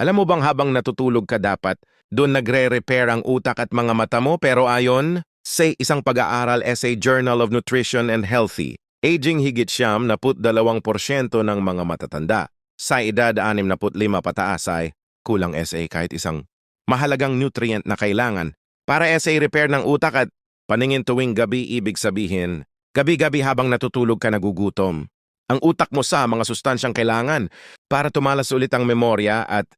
Alam mo bang habang natutulog ka dapat, doon nagre-repair ang utak at mga mata mo pero ayon, say isang pag-aaral essay Journal of Nutrition and Healthy, aging higit siyam na put dalawang porsyento ng mga matatanda. Sa edad 65 pataas ay kulang essay kahit isang mahalagang nutrient na kailangan. Para essay repair ng utak at paningin tuwing gabi ibig sabihin, gabi-gabi habang natutulog ka nagugutom. Ang utak mo sa mga sustansyang kailangan para tumalas ulit ang memorya at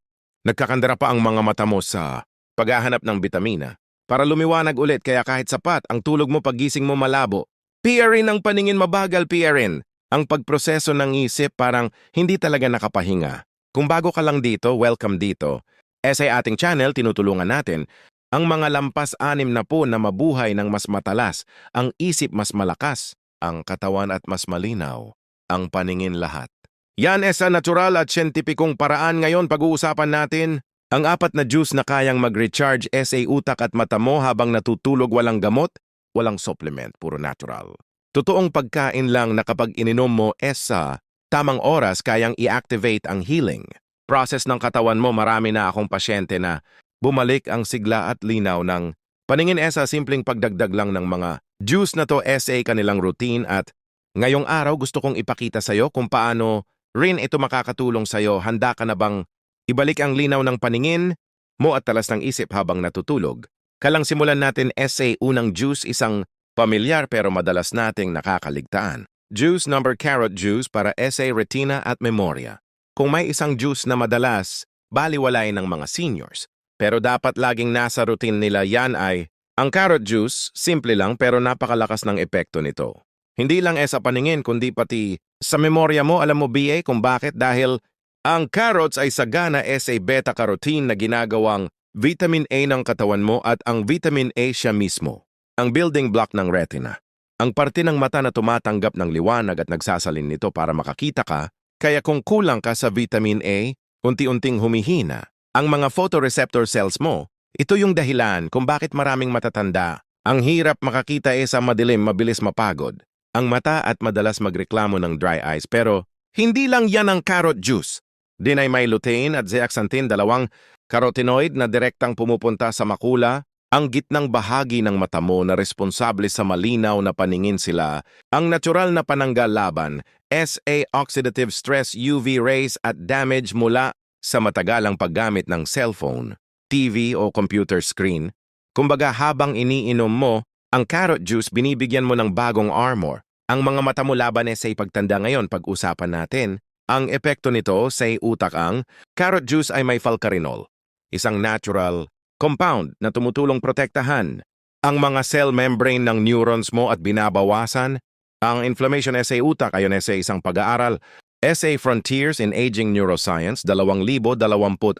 nagkakandara pa ang mga mata mo sa paghahanap ng bitamina. Para lumiwanag ulit kaya kahit sapat ang tulog mo paggising mo malabo. PRN ang paningin mabagal PRN. Ang pagproseso ng isip parang hindi talaga nakapahinga. Kung bago ka lang dito, welcome dito. E sa ating channel, tinutulungan natin ang mga lampas anim na po na mabuhay ng mas matalas, ang isip mas malakas, ang katawan at mas malinaw, ang paningin lahat. Yan e sa natural at siyentipikong paraan ngayon pag-uusapan natin ang apat na juice na kayang mag-recharge SA utak at mata mo habang natutulog walang gamot, walang supplement, puro natural. Totoong pagkain lang na kapag ininom mo ESA, tamang oras kayang i-activate ang healing. Process ng katawan mo marami na akong pasyente na bumalik ang sigla at linaw ng paningin ESA simpleng pagdagdag lang ng mga juice na to SA kanilang routine at ngayong araw gusto kong ipakita sa'yo kung paano rin ito makakatulong sa'yo. Handa ka na bang ibalik ang linaw ng paningin mo at talas ng isip habang natutulog? Kalang simulan natin SA unang juice isang Pamilyar pero madalas nating nakakaligtaan. Juice number carrot juice para essay, retina at memorya. Kung may isang juice na madalas, baliwalay ng mga seniors. Pero dapat laging nasa routine nila yan ay, ang carrot juice, simple lang pero napakalakas ng epekto nito. Hindi lang e sa paningin kundi pati sa memorya mo, alam mo BA kung bakit dahil ang carrots ay sagana SA beta-carotene na ginagawang vitamin A ng katawan mo at ang vitamin A siya mismo ang building block ng retina. Ang parte ng mata na tumatanggap ng liwanag at nagsasalin nito para makakita ka, kaya kung kulang ka sa vitamin A, unti-unting humihina. Ang mga photoreceptor cells mo, ito yung dahilan kung bakit maraming matatanda. Ang hirap makakita eh sa madilim, mabilis mapagod. Ang mata at madalas magreklamo ng dry eyes pero hindi lang yan ang carrot juice. Din ay may lutein at zeaxanthin, dalawang carotenoid na direktang pumupunta sa makula, ang gitnang bahagi ng mata mo na responsable sa malinaw na paningin sila, ang natural na pananggal laban, SA oxidative stress UV rays at damage mula sa matagalang paggamit ng cellphone, TV o computer screen. Kumbaga habang iniinom mo, ang carrot juice binibigyan mo ng bagong armor. Ang mga mata mo laban sa pagtanda ngayon pag-usapan natin. Ang epekto nito sa utak ang carrot juice ay may falcarinol, isang natural compound na tumutulong protektahan ang mga cell membrane ng neurons mo at binabawasan ang inflammation. SA utak ayon sa isang pag-aaral. SA Frontiers in Aging Neuroscience 2020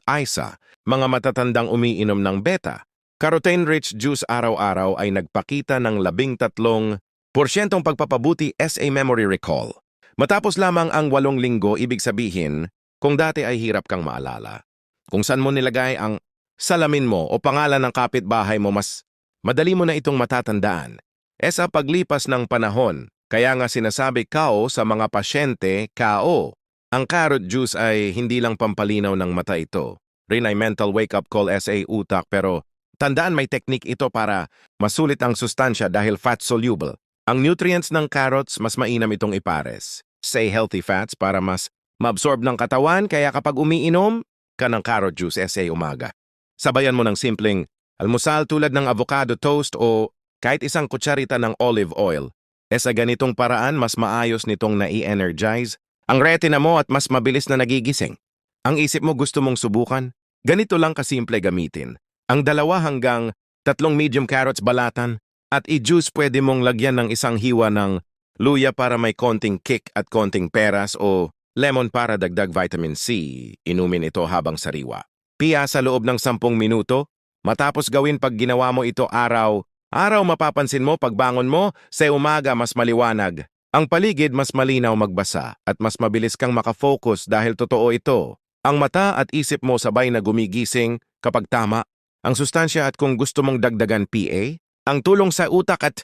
ISA mga matatandang umiinom ng beta. Carotene-rich juice araw-araw ay nagpakita ng labing tatlong porsyentong pagpapabuti SA memory recall. Matapos lamang ang walong linggo, ibig sabihin, kung dati ay hirap kang maalala. Kung saan mo nilagay ang salamin mo o pangalan ng kapitbahay mo mas madali mo na itong matatandaan. E sa paglipas ng panahon, kaya nga sinasabi kao sa mga pasyente, kao. Ang carrot juice ay hindi lang pampalinaw ng mata ito. Rin ay mental wake-up call SA utak pero tandaan may technique ito para masulit ang sustansya dahil fat-soluble. Ang nutrients ng carrots mas mainam itong ipares. Say healthy fats para mas maabsorb ng katawan kaya kapag umiinom ka ng carrot juice SA umaga. Sabayan mo ng simpleng almusal tulad ng avocado toast o kahit isang kutsarita ng olive oil. E sa ganitong paraan, mas maayos nitong nai-energize ang retina mo at mas mabilis na nagigising. Ang isip mo gusto mong subukan? Ganito lang kasimple gamitin. Ang dalawa hanggang tatlong medium carrots balatan at i-juice pwede mong lagyan ng isang hiwa ng luya para may konting kick at konting peras o lemon para dagdag vitamin C. Inumin ito habang sariwa. Piya sa loob ng sampung minuto, matapos gawin pag ginawa mo ito araw, araw mapapansin mo pagbangon mo, sa umaga mas maliwanag. Ang paligid mas malinaw magbasa at mas mabilis kang makafocus dahil totoo ito. Ang mata at isip mo sabay na gumigising kapag tama. Ang sustansya at kung gusto mong dagdagan PA, ang tulong sa utak at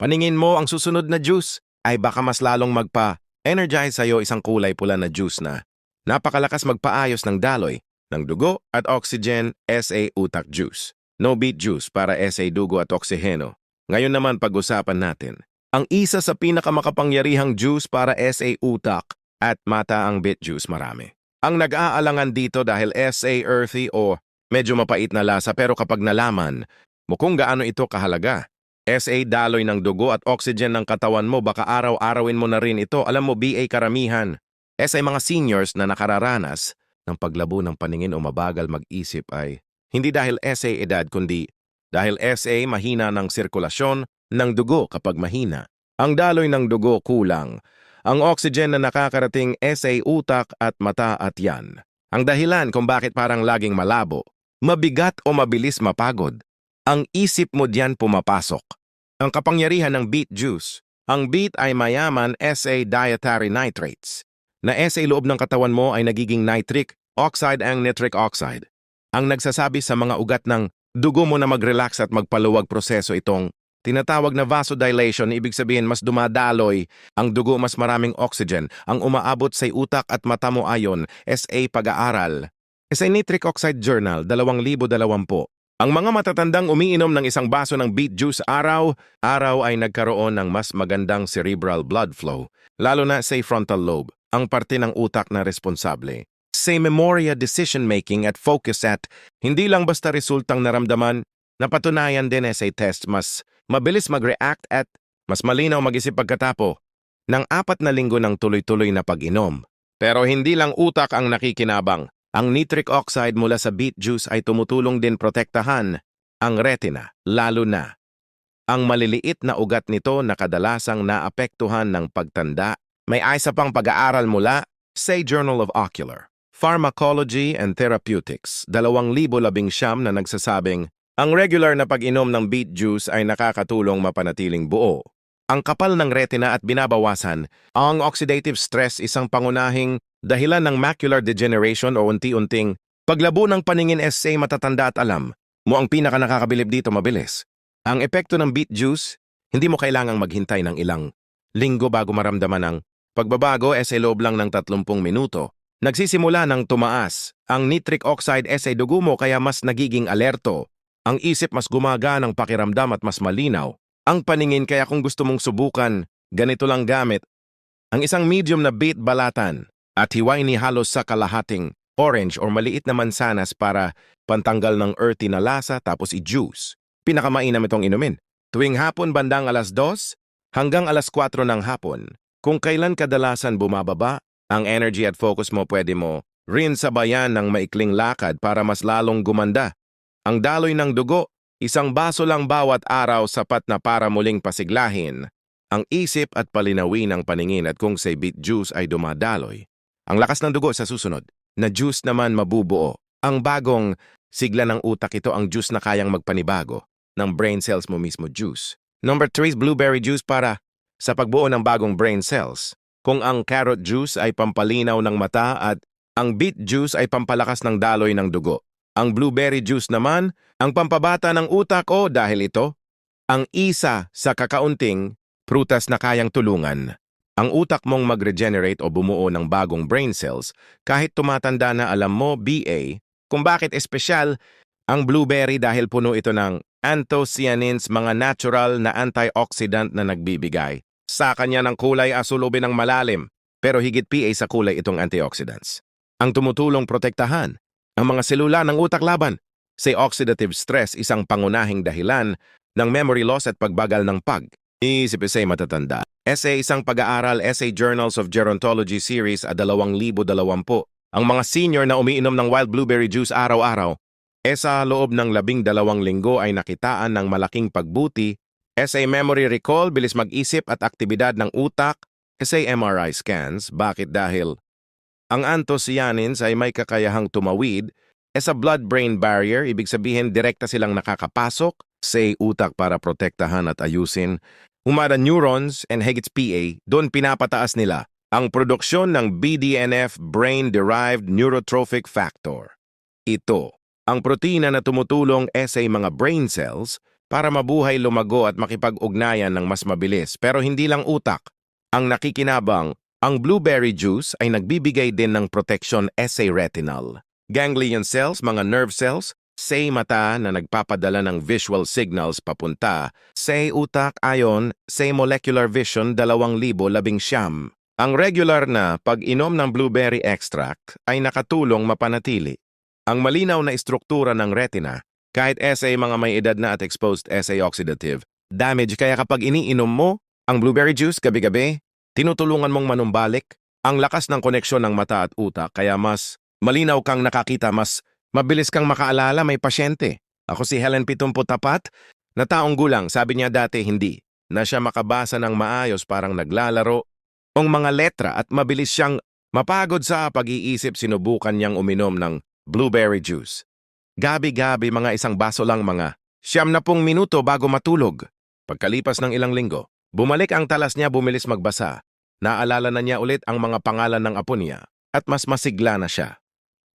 paningin mo ang susunod na juice ay baka mas lalong magpa-energize sa'yo isang kulay pula na juice na napakalakas magpaayos ng daloy ng dugo at oxygen SA utak juice. No beet juice para SA dugo at oksiheno. Ngayon naman pag-usapan natin. Ang isa sa pinakamakapangyarihang juice para SA utak at mata ang beet juice marami. Ang nag-aalangan dito dahil SA earthy o medyo mapait na lasa pero kapag nalaman mo kung gaano ito kahalaga, SA daloy ng dugo at oxygen ng katawan mo baka araw-arawin mo na rin ito. Alam mo, BA karamihan. SA mga seniors na nakararanas ng paglabo ng paningin o mabagal mag-isip ay hindi dahil SA edad kundi dahil SA mahina ng sirkulasyon ng dugo kapag mahina. Ang daloy ng dugo kulang. Ang oxygen na nakakarating SA utak at mata at yan. Ang dahilan kung bakit parang laging malabo, mabigat o mabilis mapagod. Ang isip mo diyan pumapasok. Ang kapangyarihan ng beet juice. Ang beet ay mayaman SA dietary nitrates. Na SA loob ng katawan mo ay nagiging nitric oxide ang nitric oxide. Ang nagsasabi sa mga ugat ng dugo mo na mag-relax at magpaluwag proseso itong tinatawag na vasodilation, ibig sabihin mas dumadaloy ang dugo mas maraming oxygen, ang umaabot sa utak at mata mo ayon, SA pag-aaral. SA Nitric Oxide Journal, 2020. Ang mga matatandang umiinom ng isang baso ng beet juice araw, araw ay nagkaroon ng mas magandang cerebral blood flow, lalo na sa frontal lobe, ang parte ng utak na responsable. Sa memoria decision-making at focus at hindi lang basta resultang naramdaman, napatunayan din sa test mas mabilis mag-react at mas malinaw mag-isip pagkatapo ng apat na linggo ng tuloy-tuloy na pag-inom. Pero hindi lang utak ang nakikinabang. Ang nitric oxide mula sa beet juice ay tumutulong din protektahan ang retina, lalo na. Ang maliliit na ugat nito na kadalasang naapektuhan ng pagtanda. May isa pang pag-aaral mula sa Journal of Ocular, Pharmacology and Therapeutics, 2019 na nagsasabing ang regular na pag-inom ng beet juice ay nakakatulong mapanatiling buo. Ang kapal ng retina at binabawasan, ang oxidative stress isang pangunahing dahilan ng macular degeneration o unti-unting paglabo ng paningin SA matatanda at alam mo ang pinaka nakakabilib dito mabilis. Ang epekto ng beet juice, hindi mo kailangang maghintay ng ilang linggo bago maramdaman ang pagbabago SA loob lang ng 30 minuto. Nagsisimula ng tumaas ang nitric oxide SA dugo mo kaya mas nagiging alerto ang isip mas gumaganang pakiramdam at mas malinaw. Ang paningin kaya kung gusto mong subukan, ganito lang gamit. Ang isang medium na beet balatan at hiway ni halos sa kalahating orange or maliit na mansanas para pantanggal ng earthy na lasa tapos i-juice. Pinakamainam itong inumin. Tuwing hapon bandang alas 2 hanggang alas 4 ng hapon. Kung kailan kadalasan bumababa, ang energy at focus mo pwede mo rin sabayan ng maikling lakad para mas lalong gumanda. Ang daloy ng dugo, isang baso lang bawat araw sapat na para muling pasiglahin ang isip at palinawin ang paningin at kung say beet juice ay dumadaloy. Ang lakas ng dugo sa susunod, na juice naman mabubuo. Ang bagong sigla ng utak ito ang juice na kayang magpanibago ng brain cells mo mismo juice. Number 3 is blueberry juice para sa pagbuo ng bagong brain cells. Kung ang carrot juice ay pampalinaw ng mata at ang beet juice ay pampalakas ng daloy ng dugo. Ang blueberry juice naman, ang pampabata ng utak o dahil ito, ang isa sa kakaunting prutas na kayang tulungan. Ang utak mong mag-regenerate o bumuo ng bagong brain cells kahit tumatanda na alam mo, BA, kung bakit espesyal ang blueberry dahil puno ito ng anthocyanins, mga natural na antioxidant na nagbibigay. Sa kanya ng kulay asulubin ng malalim, pero higit PA sa kulay itong antioxidants. Ang tumutulong protektahan ang mga selula ng utak laban. Say oxidative stress isang pangunahing dahilan ng memory loss at pagbagal ng pag. Isip say matatanda. Essay isang pag-aaral Essay Journals of Gerontology Series a 2020. Ang mga senior na umiinom ng wild blueberry juice araw-araw, e sa loob ng labing dalawang linggo ay nakitaan ng malaking pagbuti, essay memory recall, bilis mag-isip at aktibidad ng utak, essay MRI scans, bakit dahil ang anthocyanins ay may kakayahang tumawid e sa blood-brain barrier, ibig sabihin direkta silang nakakapasok sa utak para protektahan at ayusin. Umada neurons and higits PA, doon pinapataas nila ang produksyon ng BDNF Brain-Derived Neurotrophic Factor. Ito, ang protina na tumutulong e sa mga brain cells para mabuhay lumago at makipag-ugnayan ng mas mabilis pero hindi lang utak. Ang nakikinabang ang blueberry juice ay nagbibigay din ng protection SA retinal. Ganglion cells, mga nerve cells, say mata na nagpapadala ng visual signals papunta, say utak ayon, say molecular vision 2019. Ang regular na pag-inom ng blueberry extract ay nakatulong mapanatili. Ang malinaw na istruktura ng retina, kahit SA mga may edad na at exposed SA oxidative, damage kaya kapag iniinom mo ang blueberry juice gabi-gabi, tinutulungan mong manumbalik ang lakas ng koneksyon ng mata at utak kaya mas malinaw kang nakakita, mas mabilis kang makaalala may pasyente. Ako si Helen Pitumpo Tapat, na taong gulang, sabi niya dati hindi, na siya makabasa ng maayos parang naglalaro, ang mga letra at mabilis siyang mapagod sa pag-iisip sinubukan niyang uminom ng blueberry juice. Gabi-gabi mga isang baso lang mga siyam na pong minuto bago matulog. Pagkalipas ng ilang linggo, bumalik ang talas niya bumilis magbasa. Naalala na niya ulit ang mga pangalan ng apo niya at mas masigla na siya.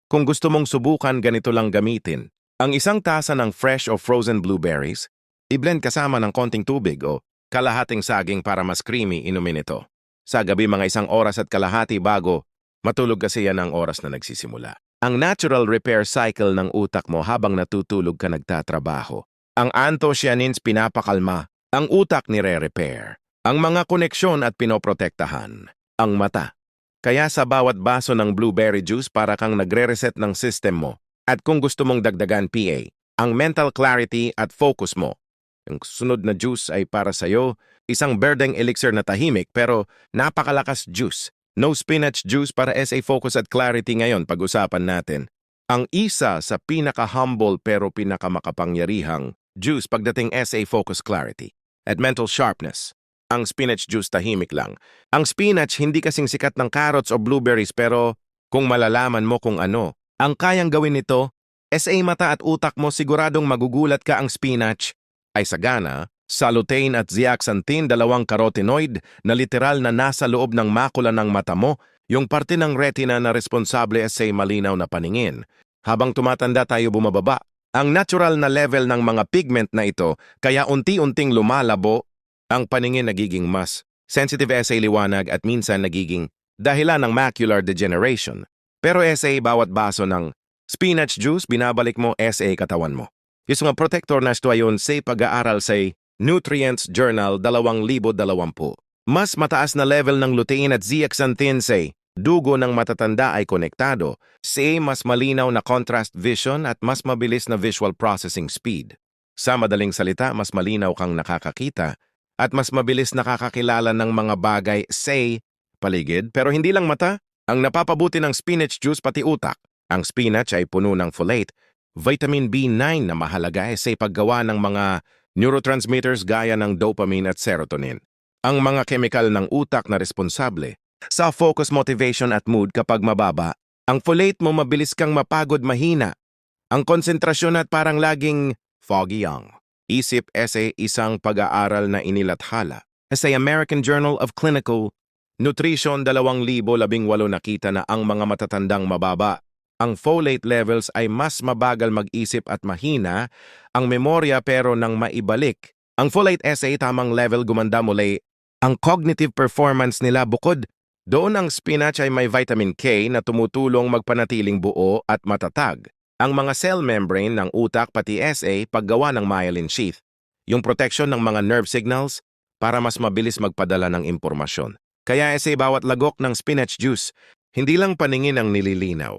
Kung gusto mong subukan ganito lang gamitin, ang isang tasa ng fresh o frozen blueberries, i-blend kasama ng konting tubig o kalahating saging para mas creamy inumin ito. Sa gabi mga isang oras at kalahati bago, matulog kasi yan ang oras na nagsisimula. Ang natural repair cycle ng utak mo habang natutulog ka nagtatrabaho. Ang anthocyanins pinapakalma, ang utak nire-repair, ang mga koneksyon at pinoprotektahan, ang mata. Kaya sa bawat baso ng blueberry juice para kang nagre-reset ng system mo. At kung gusto mong dagdagan PA, ang mental clarity at focus mo. Yung sunod na juice ay para sa'yo, isang berdeng elixir na tahimik pero napakalakas juice. No spinach juice para SA focus at clarity ngayon pag-usapan natin. Ang isa sa pinaka-humble pero pinakamakapangyarihang juice pagdating SA focus clarity at mental sharpness. Ang spinach juice tahimik lang. Ang spinach hindi kasing sikat ng carrots o blueberries pero kung malalaman mo kung ano, ang kayang gawin nito, SA mata at utak mo siguradong magugulat ka ang spinach ay sagana, salutane at zeaxanthin dalawang carotenoid na literal na nasa loob ng makula ng mata mo, yung parte ng retina na responsable sa malinaw na paningin. Habang tumatanda tayo bumababa, ang natural na level ng mga pigment na ito kaya unti-unting lumalabo, ang paningin nagiging mas sensitive SA liwanag at minsan nagiging dahilan ng macular degeneration. Pero SA bawat baso ng spinach juice binabalik mo SA katawan mo. Yung mga protector na ito ayon sa pag-aaral sa Nutrients Journal 2020. Mas mataas na level ng lutein at zeaxanthin sa dugo ng matatanda ay konektado, sa mas malinaw na contrast vision at mas mabilis na visual processing speed. Sa madaling salita, mas malinaw kang nakakakita at mas mabilis nakakakilala ng mga bagay sa paligid pero hindi lang mata, ang napapabuti ng spinach juice pati utak. Ang spinach ay puno ng folate, vitamin B9 na mahalaga sa paggawa ng mga neurotransmitters gaya ng dopamine at serotonin. Ang mga kemikal ng utak na responsable sa focus motivation at mood kapag mababa, ang folate mo mabilis kang mapagod mahina. Ang konsentrasyon at parang laging foggy young. Isip essay isang pag-aaral na inilathala. Sa American Journal of Clinical Nutrition 2018 nakita na ang mga matatandang mababa ang folate levels ay mas mabagal mag-isip at mahina, ang memorya pero nang maibalik. Ang folate essay tamang level gumanda muli. Ang cognitive performance nila bukod doon ang spinach ay may vitamin K na tumutulong magpanatiling buo at matatag. Ang mga cell membrane ng utak pati SA paggawa ng myelin sheath, yung protection ng mga nerve signals para mas mabilis magpadala ng impormasyon. Kaya SA bawat lagok ng spinach juice, hindi lang paningin ang nililinaw.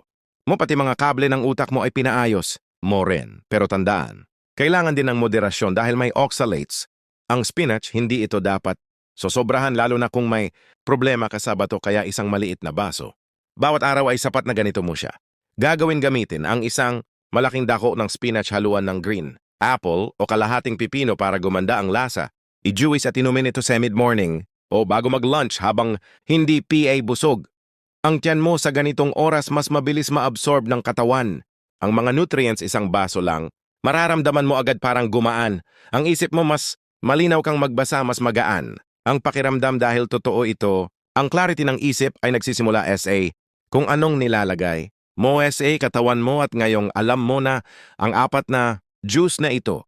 Mo pati mga kable ng utak mo ay pinaayos, mo rin. Pero tandaan, kailangan din ng moderasyon dahil may oxalates. Ang spinach, hindi ito dapat sosobrahan lalo na kung may problema ka sa bato kaya isang maliit na baso. Bawat araw ay sapat na ganito mo siya. Gagawin gamitin ang isang malaking dako ng spinach haluan ng green, apple o kalahating pipino para gumanda ang lasa. I-juice at inumin ito sa mid-morning o bago mag-lunch habang hindi PA busog. Ang tiyan mo sa ganitong oras mas mabilis maabsorb ng katawan. Ang mga nutrients isang baso lang, mararamdaman mo agad parang gumaan. Ang isip mo mas malinaw kang magbasa mas magaan. Ang pakiramdam dahil totoo ito, ang clarity ng isip ay nagsisimula SA. Kung anong nilalagay, mo SA katawan mo at ngayong alam mo na ang apat na juice na ito.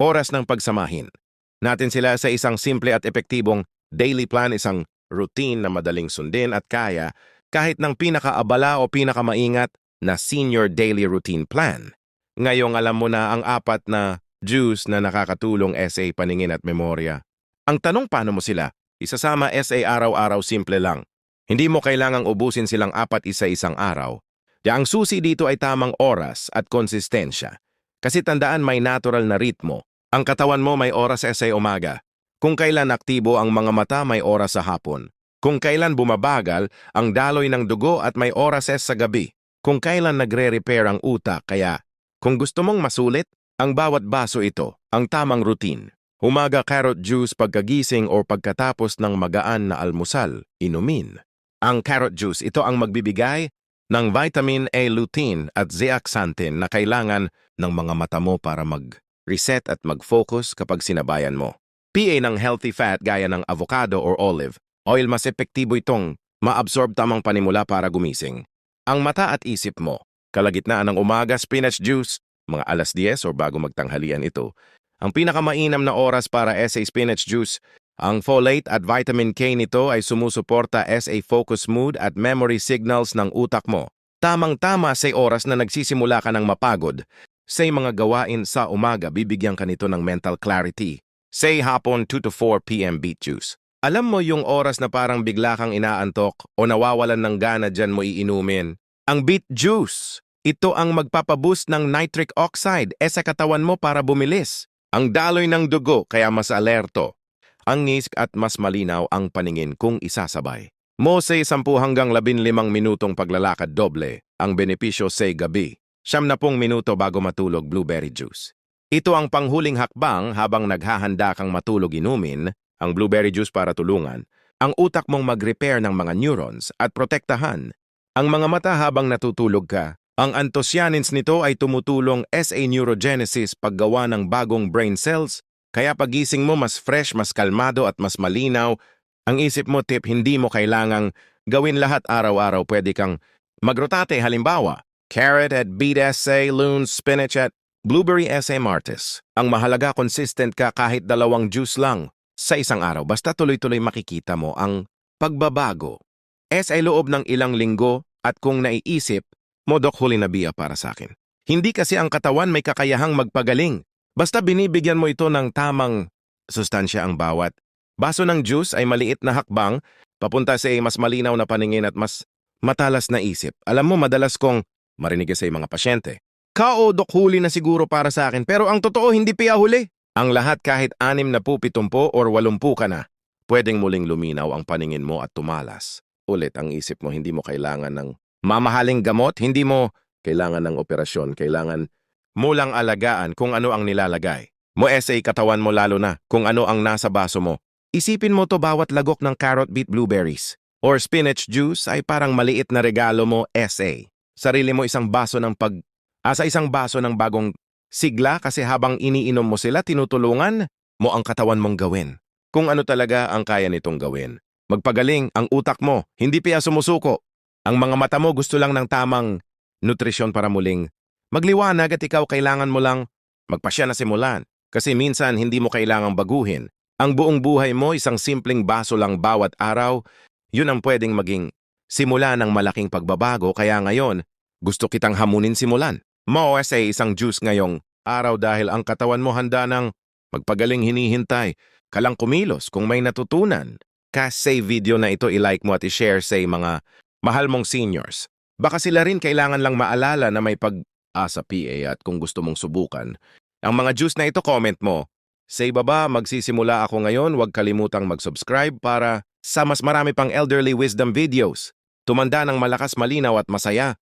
Oras ng pagsamahin. Natin sila sa isang simple at epektibong daily plan, isang routine na madaling sundin at kaya kahit ng pinakaabala o pinakamaingat, na Senior Daily Routine Plan. Ngayong alam mo na ang apat na juice na nakakatulong essay paningin at memorya. Ang tanong paano mo sila? Isasama essay araw-araw simple lang. Hindi mo kailangang ubusin silang apat isa-isang araw. Di ang susi dito ay tamang oras at konsistensya. Kasi tandaan may natural na ritmo. Ang katawan mo may oras essay umaga. Kung kailan aktibo ang mga mata may oras sa hapon. Kung kailan bumabagal ang daloy ng dugo at may oras sa gabi. Kung kailan nagre-repair ang utak kaya kung gusto mong masulit, ang bawat baso ito, ang tamang routine. Umaga carrot juice pagkagising o pagkatapos ng magaan na almusal, inumin. Ang carrot juice, ito ang magbibigay ng vitamin A lutein at zeaxanthin na kailangan ng mga mata mo para mag-reset at mag-focus kapag sinabayan mo. PA ng healthy fat gaya ng avocado or olive, oil mas epektibo itong maabsorb tamang panimula para gumising. Ang mata at isip mo, kalagitnaan ng umaga spinach juice, mga alas 10 o bago magtanghalian ito, ang pinakamainam na oras para SA spinach juice ang folate at vitamin K nito ay sumusuporta SA focus mood at memory signals ng utak mo. Tamang-tama sa oras na nagsisimula ka ng mapagod. Sa mga gawain sa umaga, bibigyan ka nito ng mental clarity. Say hapon 2 to 4 p.m. beet juice. Alam mo yung oras na parang bigla kang inaantok o nawawalan ng gana dyan mo iinumin? Ang beet juice. Ito ang magpapaboost ng nitric oxide e sa katawan mo para bumilis. Ang daloy ng dugo kaya mas alerto ang ngisk at mas malinaw ang paningin kung isasabay. Mo say 10 hanggang 15 minutong paglalakad doble, ang benepisyo say gabi. Siyam na pong minuto bago matulog blueberry juice. Ito ang panghuling hakbang habang naghahanda kang matulog inumin, ang blueberry juice para tulungan, ang utak mong mag-repair ng mga neurons at protektahan ang mga mata habang natutulog ka. Ang anthocyanins nito ay tumutulong SA neurogenesis paggawa ng bagong brain cells kaya pagising mo mas fresh, mas kalmado at mas malinaw, ang isip mo tip hindi mo kailangang gawin lahat araw-araw pwede kang magrotate halimbawa, carrot at beet essay, loon, spinach at blueberry essay martis. Ang mahalaga consistent ka kahit dalawang juice lang sa isang araw basta tuloy-tuloy makikita mo ang pagbabago. Essay loob ng ilang linggo at kung naiisip, modok huli biya para sa akin. Hindi kasi ang katawan may kakayahang magpagaling. Basta binibigyan mo ito ng tamang sustansya ang bawat. Baso ng juice ay maliit na hakbang, papunta sa mas malinaw na paningin at mas matalas na isip. Alam mo, madalas kong marinig sa mga pasyente. Kao, dok, huli na siguro para sa akin, pero ang totoo, hindi piya huli. Ang lahat kahit anim na po, pitumpo or walumpu ka na, pwedeng muling luminaw ang paningin mo at tumalas. Ulit ang isip mo, hindi mo kailangan ng mamahaling gamot, hindi mo kailangan ng operasyon, kailangan Mulang alagaan kung ano ang nilalagay. Mo essay katawan mo lalo na kung ano ang nasa baso mo. Isipin mo to bawat lagok ng carrot beet blueberries or spinach juice ay parang maliit na regalo mo essay. Sarili mo isang baso ng pag asa isang baso ng bagong sigla kasi habang iniinom mo sila tinutulungan mo ang katawan mong gawin. Kung ano talaga ang kaya nitong gawin. Magpagaling ang utak mo, hindi piya sumusuko. Ang mga mata mo gusto lang ng tamang nutrisyon para muling Magliwanag at ikaw kailangan mo lang magpasya na simulan kasi minsan hindi mo kailangang baguhin. Ang buong buhay mo isang simpleng baso lang bawat araw, yun ang pwedeng maging simula ng malaking pagbabago kaya ngayon gusto kitang hamunin simulan. Mo ay isang juice ngayong araw dahil ang katawan mo handa ng magpagaling hinihintay, kalang kumilos kung may natutunan. Kasi video na ito i-like mo at i-share sa mga mahal mong seniors. Baka sila rin kailangan lang maalala na may pag ah, sa PA at kung gusto mong subukan. Ang mga juice na ito, comment mo. Sa ibaba, magsisimula ako ngayon, huwag kalimutang mag-subscribe para sa mas marami pang elderly wisdom videos. Tumanda ng malakas malinaw at masaya.